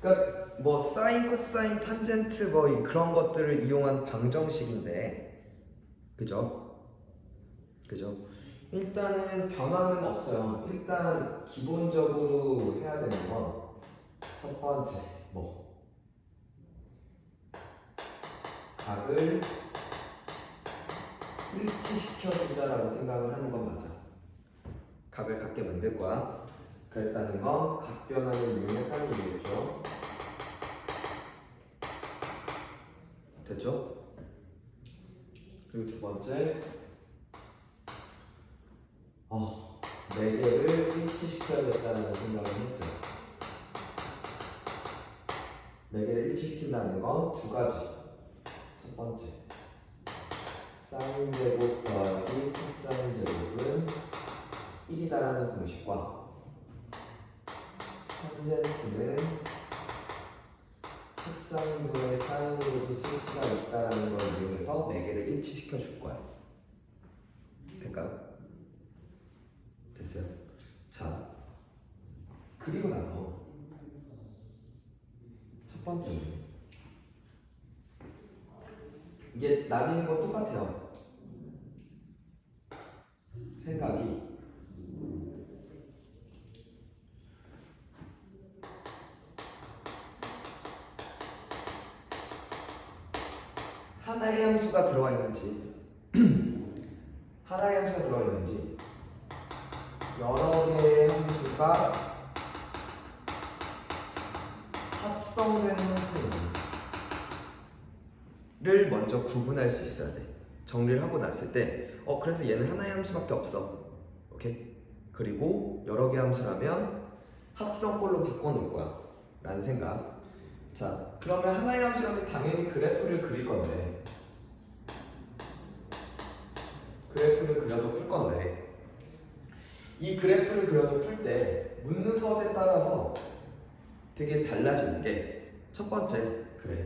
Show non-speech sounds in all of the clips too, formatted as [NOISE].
그러니까 뭐 사인, 코사인, 탄젠트 뭐 이- 그런 것들을 이용한 방정식인데 그죠? 그죠? 일단은 변화는 없어요. 일단 기본적으로 해야 되는 건 첫 번째 뭐 각을 일치시켜 주자라고 생각을 하는 건 맞아. 각을 같게 만들 거야. 그랬다는 건 각 변화를 이용했다는 얘기겠죠. 됐죠? 그리고 두 번째, 어, 네 개를 일치시켜야겠다는 생각을 했어요. 네 개를 일치시킨다는 건 두 가지. 첫 번째, 사인 제곱 더하기 코사인 제곱은 1이다라는 공식과 탄젠트는 코사인분의 사인으로도 쓸 수가 있다라는 걸 이용해서 네 개를 일치시켜 줄 거야. 될까요? 됐어요. 자, 그리고 나서 첫 번째는 이게 나뉘는 건 똑같아요. 생각이 하나의 함수가 들어가 있는지 [CLEARS THROAT] 하나의 함수가 들어가 있는지 여러 개의 함수가 합성된 형태를 먼저 구분할 수 있어야 돼. 정리를 하고 났을 때, 어 그래서 얘는 하나의 함수밖에 없어. 오케이. 그리고 여러 개 함수라면 합성꼴로 바꿔놓을 거야. 라는 생각. 자, 그러면 하나의 함수라면 당연히 그래프를 그릴 건데, 그래프를 그려서 풀 건데, 이 그래프를 그려서 풀 때 묻는 것에 따라서 되게 달라지는 게 첫 번째, 그래.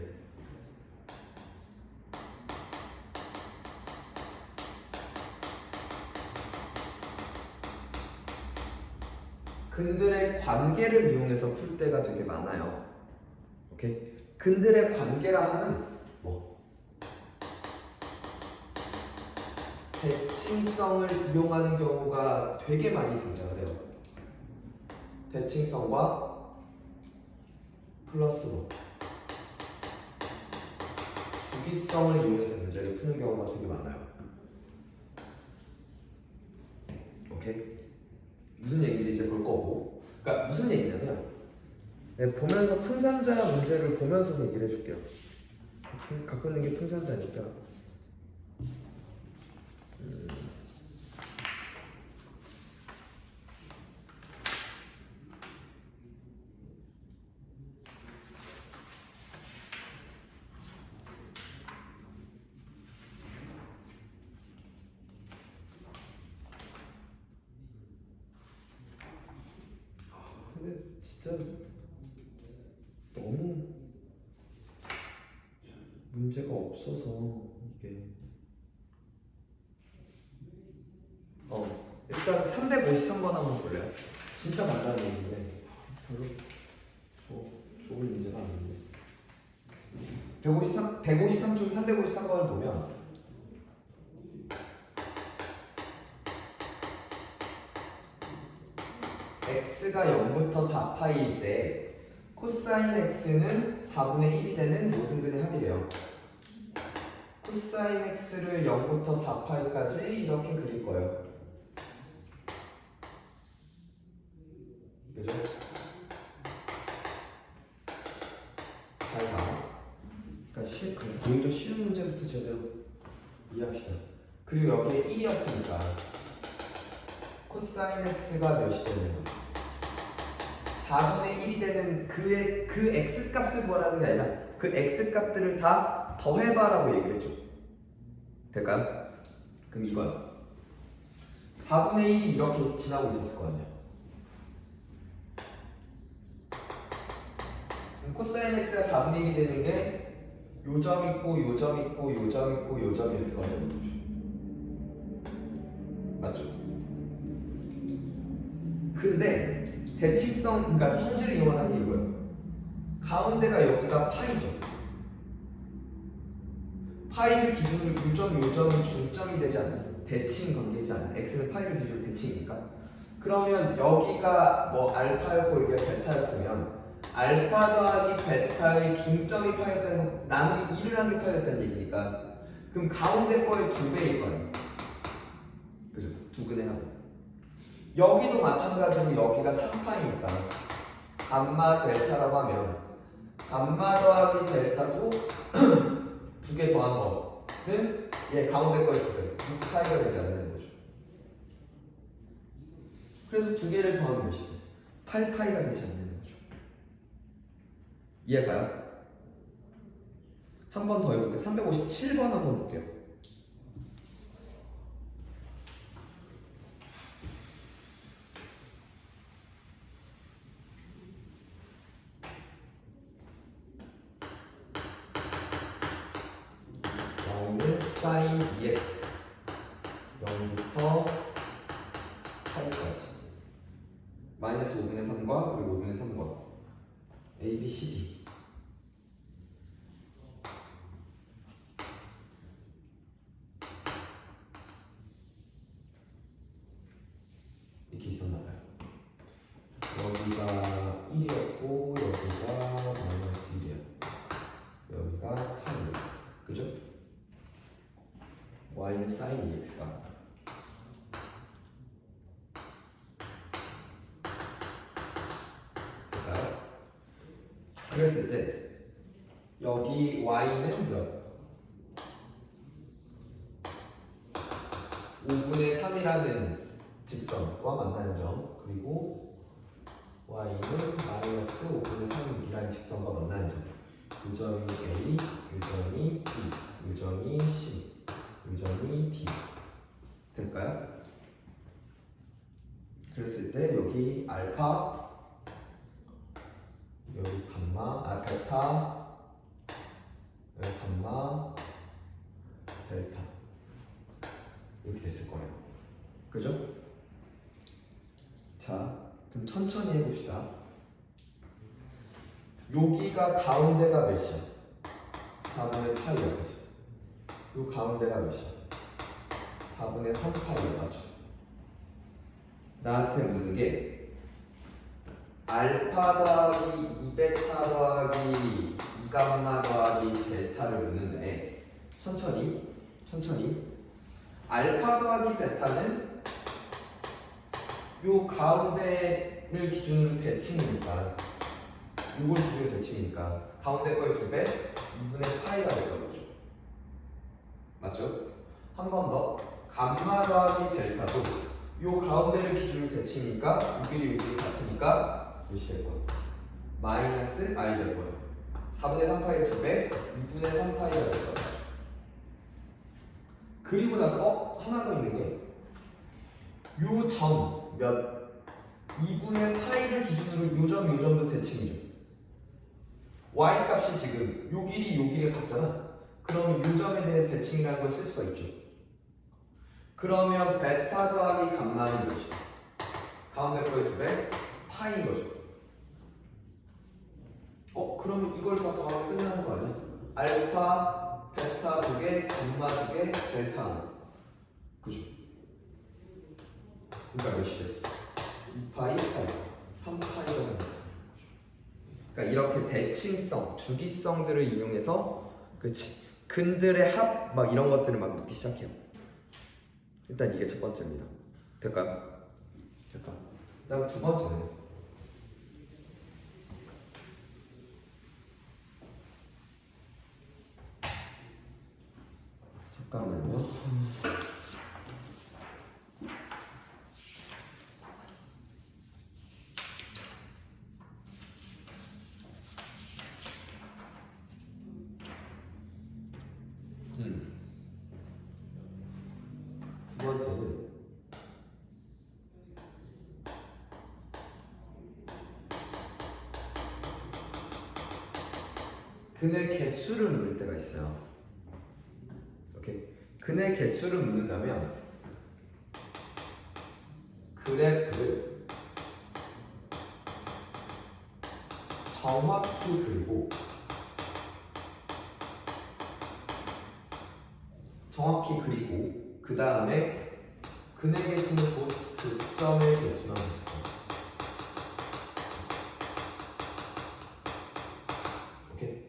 근들의 관계를 이용해서 풀 때가 되게 많아요. 오케이? 근들의 관계라 하면 뭐 대칭성을 이용하는 경우가 되게 많이 등장을 해요. 대칭성과 플러스 뭐 주기성을 이용해서 문제를 푸는 경우가 되게 많아요. 오케이? 무슨 얘기인지 이제 볼 거고. 그러니까 무슨 얘기냐면 네, 보면서 풍산자 문제를 보면서 얘기를 해줄게요. 풍- 갖고 있는 게 풍산자니까. 음. 근데 진짜 너무 문제가 없어서 이게 어 일단 353번 한번 볼래요? 진짜 간단한 얘기인데 별로 조, 좋은 문제가 아닌데 153, 153중 353번을 보면 x가 0부터 4파이일 때 코사인 x는 4분의 1이 되는 모든 근의 합이래요. 코사인 x를 0부터 4파이까지 이렇게 그릴 거예요. 그죠? 잘 봐. 그러니까 쉬, 그 오히려 쉬운 문제부터 제대로 이해합시다. 그리고 여기에 1이었으니까 코사인 x가 몇이 되는 거 4분의 1이 되는 그의 그 x 값을 뭐라는 게 아니라 그 x 값들을 다 더해봐라고 얘기를 했죠. 될까요? 그럼 이건 4분의 1이 이렇게 지나고 있었을 거 아니야. 코사인 x가 4분의 1이 되는 게 요점 있고 요점 있고 요점 있고 요점이 있을 거예요. 맞죠? 근데 대칭성 그러니까 성질을 게 이거예요. 가운데가 여기가 파이죠. 파이를 기준으로 요점 요점은 중점이 되지 않나? 대칭 관계이지 않나? x는 파이를 기준으로 대칭이니까. 그러면 여기가 뭐 알파였고 여기가 베타였으면 알파 더하기 베타의 중점이 파였다는 나누기 2를 한 게 파였다는 얘기니까 그럼 가운데 거의 두 배일 거 아니에요. 그죠? 두근의 합은. 여기도 마찬가지로 여기가 3파이니까 감마 델타라고 하면 감마 더하기 델타도 [CLEARS THROAT] 두 개 더한 거는 얘 가운데 거의 두 배. 6파이가 되지 않는 거죠. 그래서 두 개를 몇이 돼? 8파이가 되지 않는 거죠. 이해가요? 한 번 더 해볼게요. 357번 한번 볼게요. Sin dx 0부터 8까지. 마이너스 5분의 3과 그리고 5분의 3과 a, b, c, d 이렇게 있었나봐요 여기가 1이었고 여기가 마이너스 1이야 여기가 8이야 그죠? Y는 sin ex가 될까요? 그랬을 때 여기 y는 몇? 5분의 3이라는 직선과 만나는 점 그리고 y는 마이너스 5분의 3이라는 직선과 만나는 점 요점이 a, 요점이 b, 요점이 c 요점이 D 될까요? 그랬을 때 여기 알파 여기 감마 아 베타 여기 감마 델타 이렇게 됐을 거예요 그죠? 자 그럼 천천히 해봅시다 여기가 가운데가 몇이야? 4분의 파이야 그지? 요 가운데가 몇이야? 4분의 3파이가 맞죠? 나한테 묻는 게 알파 더하기 2베타 더하기 2감마 더하기 델타를 묻는데 천천히 천천히 알파 더하기 베타는 요 가운데를 기준으로 대칭이니까 이걸 기준으로 대칭이니까 가운데 거의 2배 2분의 파이가 될 거죠 맞죠? 한 번 더 감마 더하기 델타도 요 가운데를 기준으로 대칭이니까 여기를 여기 같으니까 몇이 될 거야? 마이너스 i 될 거야 4분의 3파이 2배 2분의 3파이가 될 거야 그리고 나서 어? 하나 더 있는 게 요 점 몇 2분의 파이를 기준으로 요 점 요 점도 대칭이죠 y 값이 지금 요 길이 요 길이 같잖아 그럼 요점에 대해서 대칭이라는 걸 쓸 수가 있죠. 그러면 베타 더하기 감마는 몇이다? 가운데 거의 두 배? 파인 거죠. 어, 그러면 이걸 다 더하면 끝나는 거 아니야? 알파, 베타 두 개, 감마 두 개, 델타 하나. 그죠? 그러니까 몇이 됐어? 2파이, 8, 3파이가 되는 거죠. 그러니까 이렇게 대칭성, 주기성들을 이용해서 그치 근들의 합 막 이런 것들을 막 묻기 시작해요. 일단 이게 첫 번째입니다. 될까요? 될까? 그다음 두 번째는 잠깐만요. 음. 두 번째는 근의 개수를 묻을 때가 있어요. 오케이. 근의 개수를 묻는다면 그래프를 정확히 그리고 정확히 그리고 그 다음에 근의 개수는 곧 득점의 개수랑 같아요. 오케이.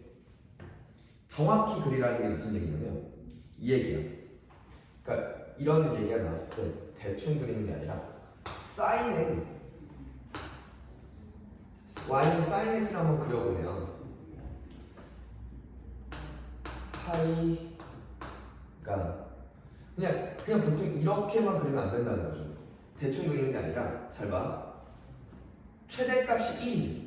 정확히 그리라는 게 무슨 얘기냐면 이 얘기야. 그러니까 이런 얘기가 나왔을 때 대충 그리는 게 아니라 사인은 y는 사인 x를 한번 그려보면 파이가 그냥 그냥 보통 이렇게만 그리면 안 된다는 거죠. 대충 그리는 게 아니라 잘 봐. 최대값이 1이지.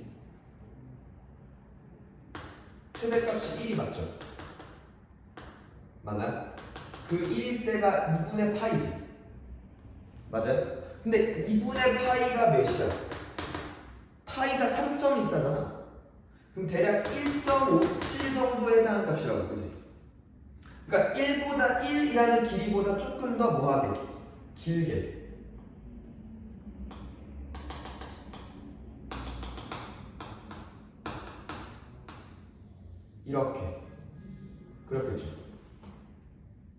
최대값이 1이 맞죠? 맞나요? 그 1일 때가 2분의 파이지. 맞아요? 근데 2분의 파이가 몇이야? 파이가 3.24잖아. 그럼 대략 1.57 정도에 해당하는 값이라고, 그지? 그러니까 1보다 1이라는 길이보다 조금 더 뭐하게? 길게. 이렇게. 그렇겠죠.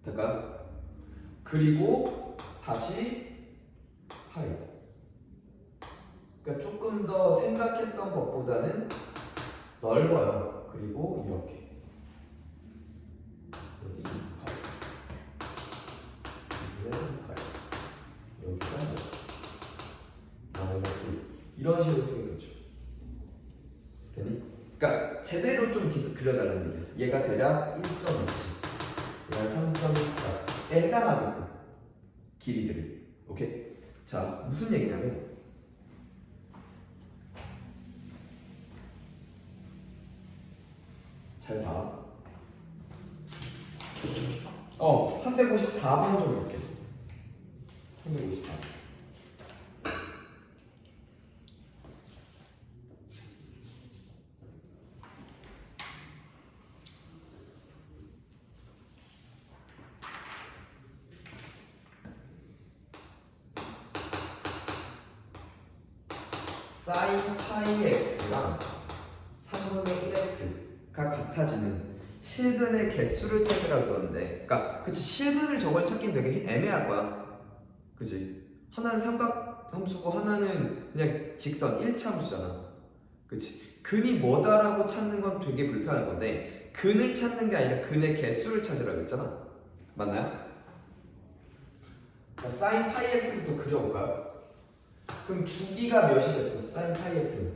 될까요? 그리고 다시 파이. 그러니까 조금 더 생각했던 것보다는 넓어요. 그리고 이렇게. 여기 2파이. 이분의 3파이. 여기가 마이너스 이런 식으로 생겼겠죠. 되니? 제대로 좀 기- 그려달라는 얘기야. 얘가 대략 1.2. 얘가 3.14에 해당하게끔 길이들이. 오케이? 자, 무슨 얘기냐면 잘 봐. 어, 354번 좀 볼게. 354. 사인 파이 x랑 3분의 1x가 같아지는 실근의 개수를 찾으라 그러는데 그러니까 그치 실근을 저걸 찾긴 되게 애매할 거야. 그지 하나는 삼각 함수고 하나는 그냥 직선 1차 함수잖아. 그치? 근이 뭐다라고 찾는 건 되게 불편할 건데 근을 찾는 게 아니라 근의 개수를 찾으라 그랬잖아. 맞나요? 자, 사인 파이 x부터 그려볼까요? 그럼 주기가 몇이 됐어? 사인 파이 x는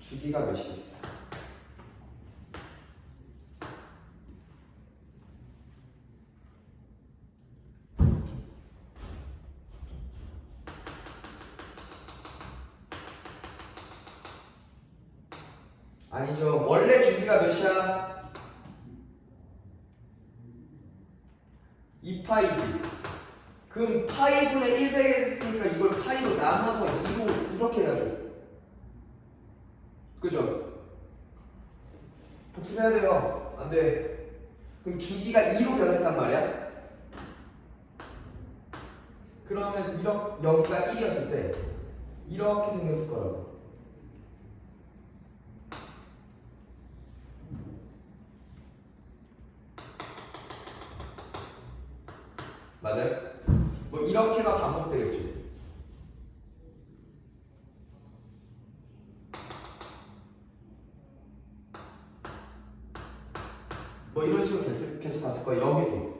주기가 몇이 됐어? 아니죠. 원래 주기가 몇이야? 2파이지. 그럼 파이 분의 100에 했으니까 이걸 파이로 나눠서 2로 이렇게 해야죠. 그죠? 복습해야 돼요. 안 돼. 그럼 주기가 2로 변했단 말이야? 그러면 이렇게, 여기가 1이었을 때 이렇게 생겼을 거라고. 맞아요? 뭐 이렇게가 반복되겠죠. 뭐 이런 식으로 계속, 계속 갔을 거예요. 여기도.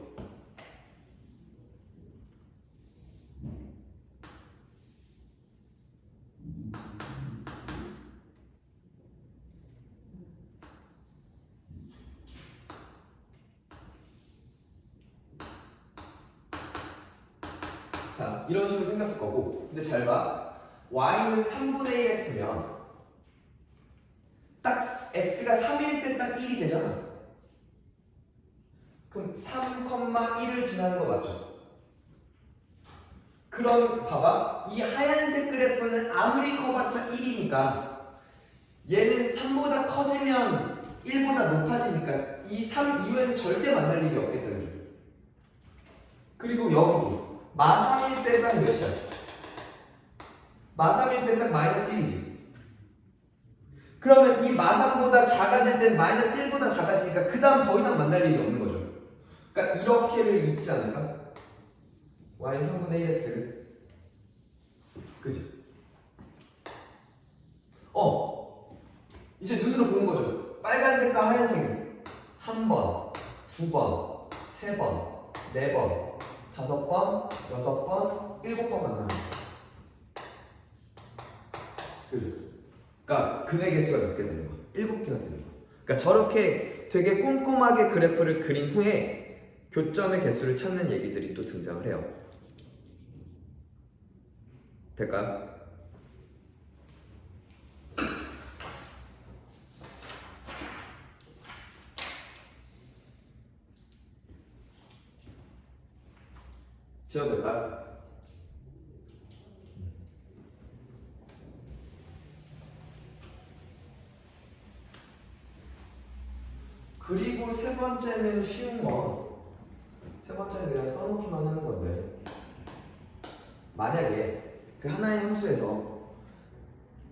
3이니까 얘는 3보다 커지면 1보다 높아지니까 이 3 이후에는 절대 만날 일이 없겠다는 점. 그리고 여기도 마3일 때 딱 몇이야? 마3일 때 딱 마이너스 1이지. 그러면 이 마3보다 작아질 땐 마이너스 1보다 작아지니까 그 다음 더 이상 만날 일이 없는 거죠. 그러니까 이렇게를 읽지 않을까? y 3분의 1x를. 그치? 어 이제 눈으로 보는 거죠. 빨간색과 하얀색 한 번, 두 번, 세 번, 네 번, 다섯 번, 여섯 번, 일곱 번 거야. 그죠? 그러니까 근의 개수가 몇 개 되는 거야? 일곱 개가 되는 거야. 그러니까 저렇게 되게 꼼꼼하게 그래프를 그린 후에 교점의 개수를 찾는 얘기들이 또 등장을 해요. 될까요? 지워도 될까요? 그리고 세 번째는 쉬운 거. 세 번째는 그냥 써놓기만 하는 건데. 만약에 그 하나의 함수에서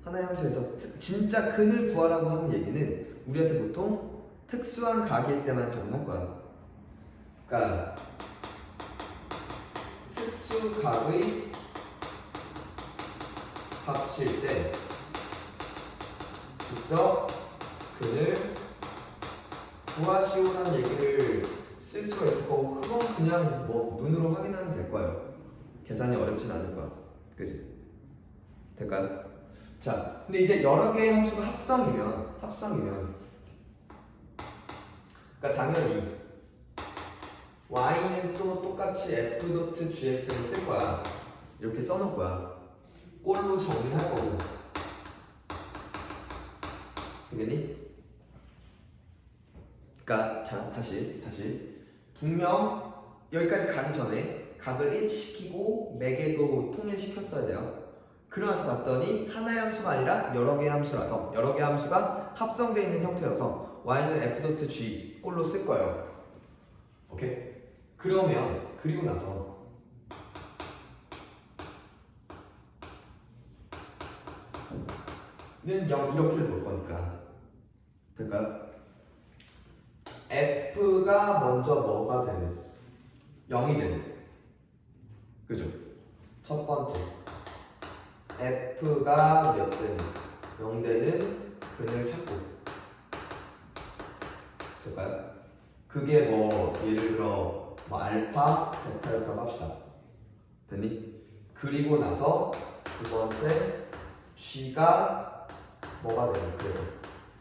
하나의 함수에서 특- 진짜 근을 구하라고 하는 얘기는 우리한테 보통 특수한 각일 때만 가능할 거야. 그러니까 특 수각의 값일 때 직접 근을 구하시오라는 얘기를 쓸 수가 있을 거고 그건 그냥 뭐 눈으로 확인하면 될 거예요. 계산이 어렵진 않을 거야. 그지? 될까요? 자, 근데 이제 여러 개의 함수가 합성이면 합성이면 그러니까 당연히 y는 또 똑같이 f 도트 gx를 쓸 거야. 이렇게 써놓을 거야. 꼴로 정리할 거고. 되겠니? 그러니까 자 다시 다시 분명 여기까지 가기 전에 각을 일치시키고 매개도 통일시켰어야 돼요. 그러나서 봤더니 하나의 함수가 아니라 여러 개의 함수라서 여러 개의 함수가 합성되어 있는 형태여서 y는 f 도트 g 꼴로 쓸 거예요. 오케이? 그러면 그리고 나서 는 0 이렇게 볼 거니까 될까요? f가 먼저 뭐가 되는 0이 되는 그죠? 첫 번째 f가 몇 되는 0 되는 근을 찾고 될까요? 그게 뭐 예를 들어 뭐 알파, 베타였다고 합시다. 됐니? 그리고 나서 두 번째 g가 뭐가 되는 그래서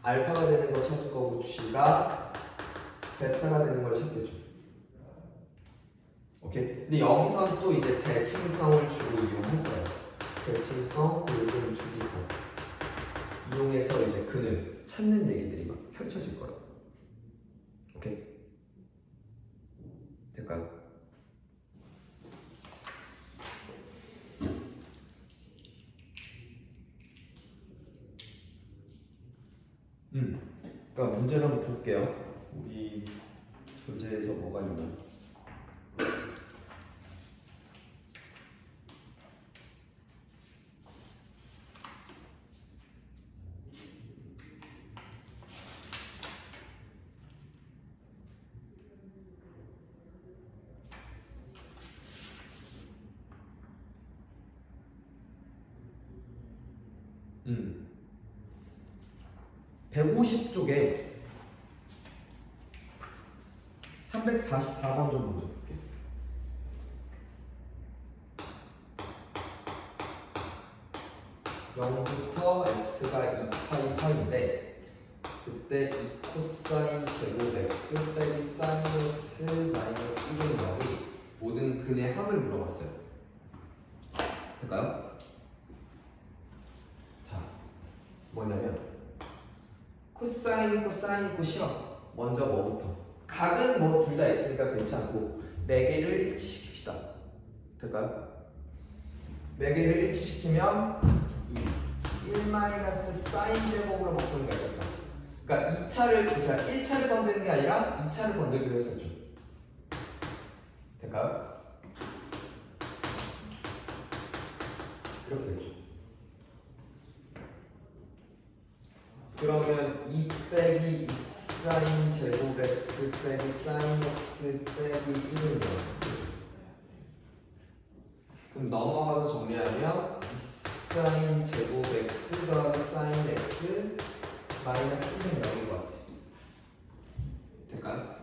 알파가 되는 걸 찾을 거고 g가 베타가 되는 걸 찾겠죠. 오케이. 근데 여기선 또 이제 대칭성을 주로 이용할 거예요. 대칭성 그리고 주기성 이용해서 이제 근을 찾는 얘기들이 막 펼쳐질 거예요. 오케이. 될까요? 음. 그러니까 문제를 한번 볼게요. 우리 교재에서 뭐가 있나? 음. 150쪽에 344번 좀 먼저 볼게요. 영부터 x가 2파이 3인데 그때 2 코사인 제곱 x 빼기 사인 x 마이너스 1인 0이 모든 근의 합을 물어봤어요. 될까요? 자, 뭐냐면 코사인 있고 사인 있고 싫어. 먼저 뭐부터? 각은 뭐 둘다 x니까 괜찮고 네 개를 일치시킵시다. 될까요? 네 개를 일치시키면 1 마이너스 사인 제곱으로 바꾸는 게 아닐까? 그러니까 2차를 자 1차를 건드는 게 아니라 2차를 건들기로 했었죠. 될까요? 이렇게 됐죠. 그러면 2 빼기 2 사인 제곱 x 빼기 사인 x 빼기 1을 그럼 넘어가서 정리하면 2 사인 제곱 x 더하기 사인 x 마이너스 1은 0인 것 같아. 될까요?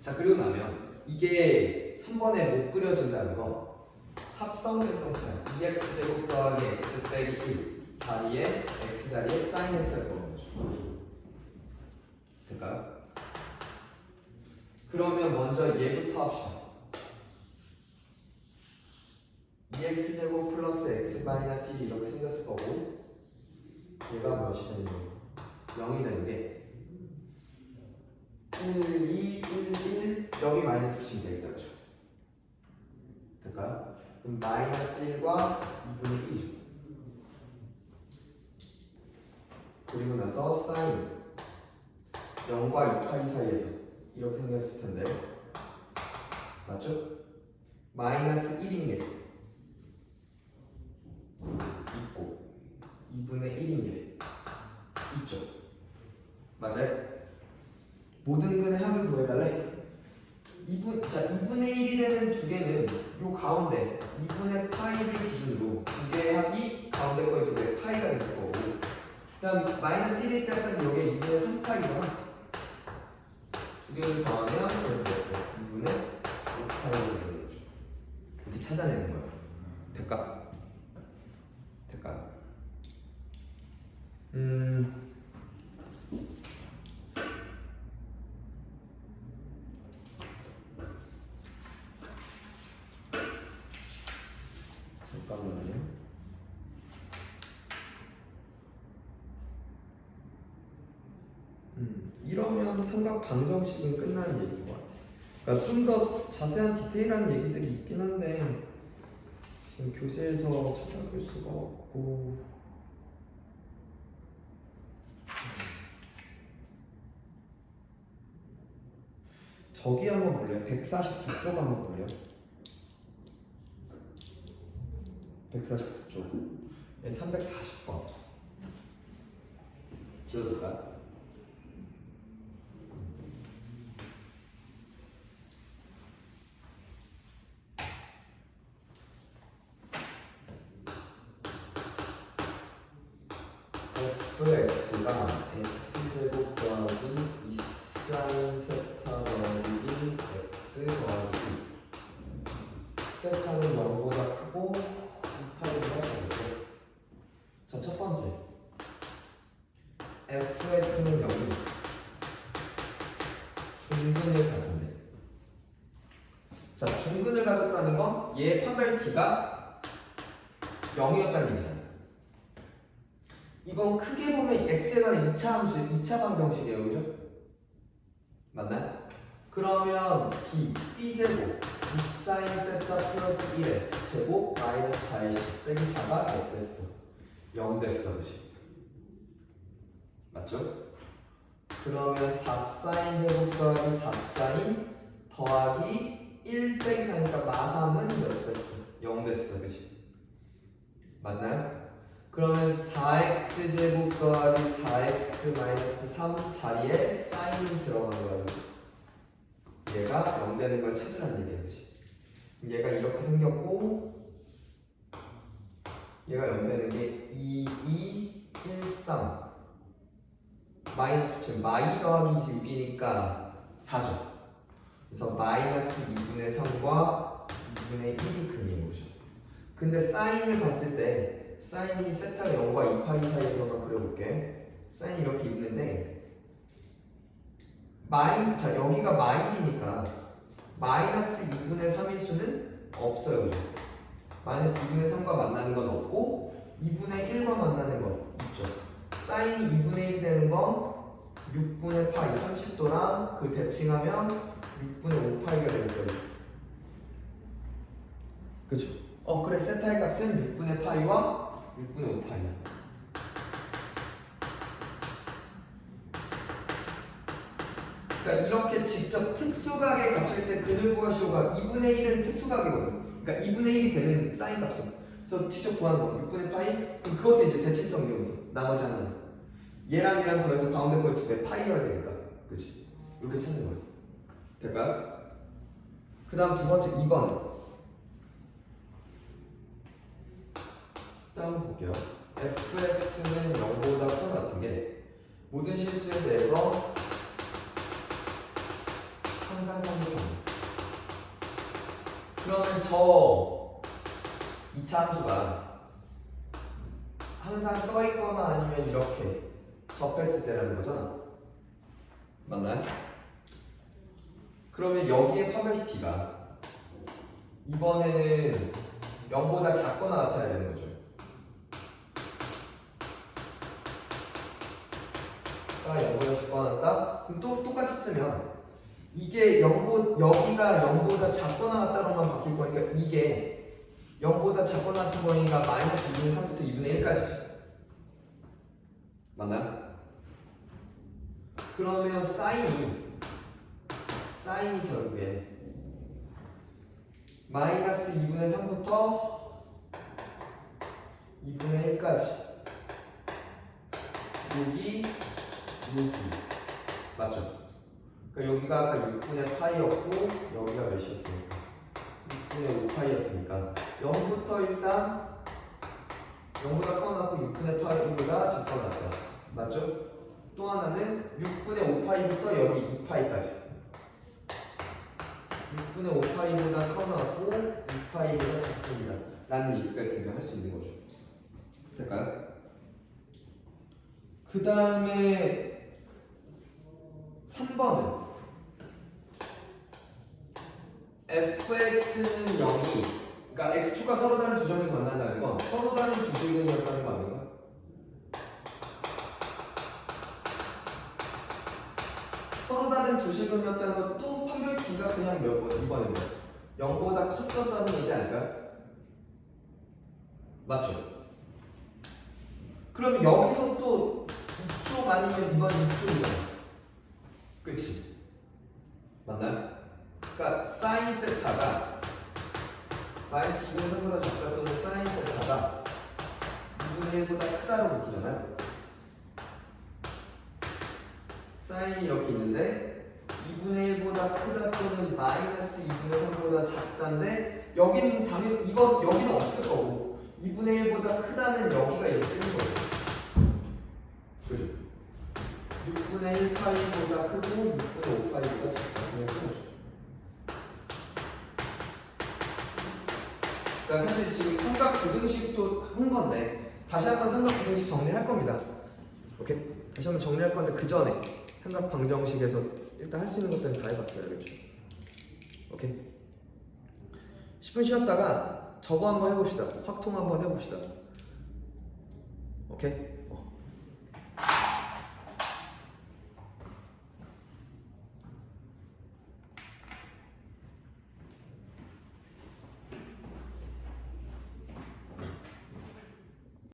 자 그리고 나면 이게 한 번에 못 그려진다는 거 합성된 형태야. 2x 제곱 더하기 x 빼기 1 자리에 x 자리에 sin x를 거죠 될까요? 그러면 먼저 얘부터 합시다 2x 제곱 플러스 x 마이너스 1 이렇게 생겼을 거고 얘가 몇이 되는 거예요? 0이 되는 게 1, 2, 1, 1 여기 마이너스 붙이면 되겠다 그죠? 될까요? 그럼 마이너스 1과 2분의 1이죠 그리고 나서 사인 0과 2파이 사이에서 이렇게 생겼을 텐데 맞죠? 마이너스 1인 게 있고 2분의 1인 게 있죠 맞아요? 모든 근의 합을 구해달래 2분, 자 2분의 1이 되는 두 개는 요 가운데 2분의 파이를 기준으로 두 개의 합이 가운데 거에 두 개의 파이가 됐을 거고 그다음 마이너스 1일 때딱 여기에 2분의 3파이잖아 두 개를 더하면 그래서 몇 2분의 5파이가 되는 거죠 이렇게 찾아내는 거예요 될까? 될까요? 음 잠깐만요. 음, 이러면 삼각 방정식은 끝나는 얘기인 것 같아. 그러니까 좀 더 자세한 디테일한 얘기들이 있긴 한데 지금 교재에서 찾아볼 수가 없고. 저기 한번 볼래요? 149쪽 한번 볼래요? 149쪽. 네, 340번. 지워줄까요? 중근을 가졌네 자, 중근을 가졌다는 건얘 판별 t가 0이었다는 얘기잖아 이건 크게 보면 x에 관한 2차 함수, 2차 방정식이에요. 그죠? 맞나요? 그러면 b, b제곱 2sin 세타 플러스 1의 제곱 마이너스 4의 빼기 4가 몇 됐어? 0 됐어. 그치? 맞죠? 그러면 4sin 제곱 더하기 4sin 더하기 1 빼기 4니까 마삼은 몇 됐어? 0 됐어. 그치? 맞나요? 그러면 4x 제곱 더하기 4x 마이너스 3 자리에 사인이 들어간 거야. 그치? 얘가 0 되는 걸 찾으라는 얘기야. 그치? 얘가 이렇게 생겼고 얘가 0 되는 게 2, 2, 1, 3 마이너스 붙이면 마이 더하기 6이니까 4죠. 그래서 마이너스 2분의 3과 2분의 1이 근이에요. 그죠? 근데 사인을 봤을 때 사인이 세타 0과 2파이 사이에서 만 그려볼게. 사인이 이렇게 있는데 마이 자 여기가 마일이니까 마이너스 2분의 3일 수는 없어요. 마이너스 2분의 3과 만나는 건 없고 2분의 1과 만나는 건 있죠. 사인이 2분의 1이 되는 건 6분의 파이 30도랑 그 대칭하면 6분의 5파이가 되겠죠. 그죠? 어 그래 세타의 값은 6분의 파이와 6분의 5파이야. 그러니까 이렇게 직접 특수각의 값일 때 근을 구하시오가 2분의 1은 특수각이거든. 그러니까 2분의 1이 되는 사인 값은. 그래서 직접 구하는 거 6분의 파이 그럼 그것도 이제 대칭성이죠. 그래서 나머지 하나는 얘랑 얘랑 더해서 가운데 거에 두배 파이어야 되니까 그치? 이렇게 찾는 거예요 될까요? 그 다음 두 번째 2번. 다음 볼게요. fx는 0보다 커 같은 게 모든 실수에 대해서 항상 성립합니다 그러면 저 2차 함수가 항상 떠 있거나 아니면 이렇게 접했을 때라는 거잖아. 맞나요? 그러면 여기에 파멸시티가 이번에는 0보다 작거나 같아야 되는 거죠. 가 0보다 작거나 같다? 그럼 또 똑같이 쓰면 이게 0보, 여기가 0보다 작거나 같다로만 바뀔 거니까 이게 0보다 작거나 같은 거니까 마이너스 2분의 3부터 2분의 1까지 맞나요? 그러면 사인이 사인이 결국에 마이너스 2분의 3부터 2분의 1까지 여기 여기 맞죠? 그러니까 여기가 아까 6분의 파이였고 여기가 몇이었습니까? 6분의 5파이였으니까 0부터 일단 0보다 커나고 6분의 파이보다 작거나 같다 맞죠? 또 하나는 6분의 5파이부터 여기 2파이까지 6분의 5파이보다 커나고 2파이보다 작습니다 라는 얘기가 등장할 수 있는 거죠 될까요? 그 다음에 3번은 fx는 0이 그러니까 x축과 서로 다른 두 점에서 만난다는 건 서로 다른 두 질문이었다는 거 아닌가? 서로 다른 두 질문이었다는 건 또 판별 D가 그냥 몇 번? 2번인 거야 0보다 컸었다는 얘기 아닐까요? 맞죠? 그럼 여기서 또 이쪽 아니면 이번 이쪽이잖아 그치? 맞나요? 그러니까 사인 세타가 마이너스 2분의 3보다 작다 또는 사인 세타가 2분의 1보다 크다로 바뀌잖아요 사인이 이렇게 있는데 2분의 1보다 크다 또는 마이너스 2분의 3보다 작다인데 여기는 당연히 이거 여기는 없을 거고 2분의 1보다 크다는 여기가 이렇게 뜨는 거예요 그죠? 6분의 1 파이보다 크고 6분의 5 파이보다 작다 그냥 뜨는 거죠 그러니까 사실 지금 삼각 부등식도 한 건데 다시 한번 삼각 부등식 정리할 겁니다. 오케이? 다시 한번 정리할 건데 그 전에 삼각 방정식에서 일단 할 수 있는 것들은 다 해봤어요, 알겠죠? 오케이? 10분 쉬었다가 저거 한번 해봅시다. 확통 한번 해봅시다. 오케이?